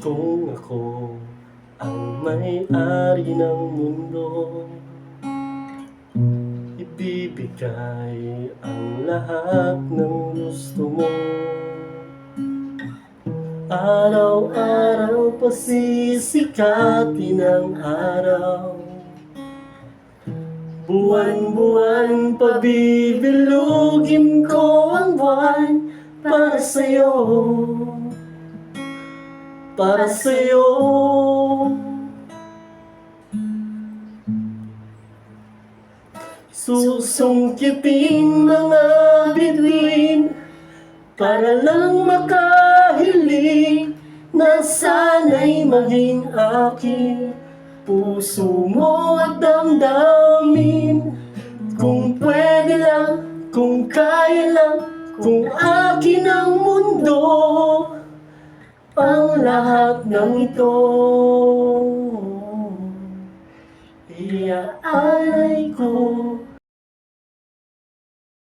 ako ang may-ari ng mundo Ibibigay ang lahat ng gusto mo. Araw-araw pasisikatin ang araw. Buwan-buwan pabibilugin ko ang buwan para sa'yo Para sa'yo. Susungkitin mga bituin Para lang makahiling Na sana'y maging akin Puso mo at damdamin. Kung pwede lang, kung kaya lang Kung akin ang mundo Ang lahat ng ito. Iaalay ko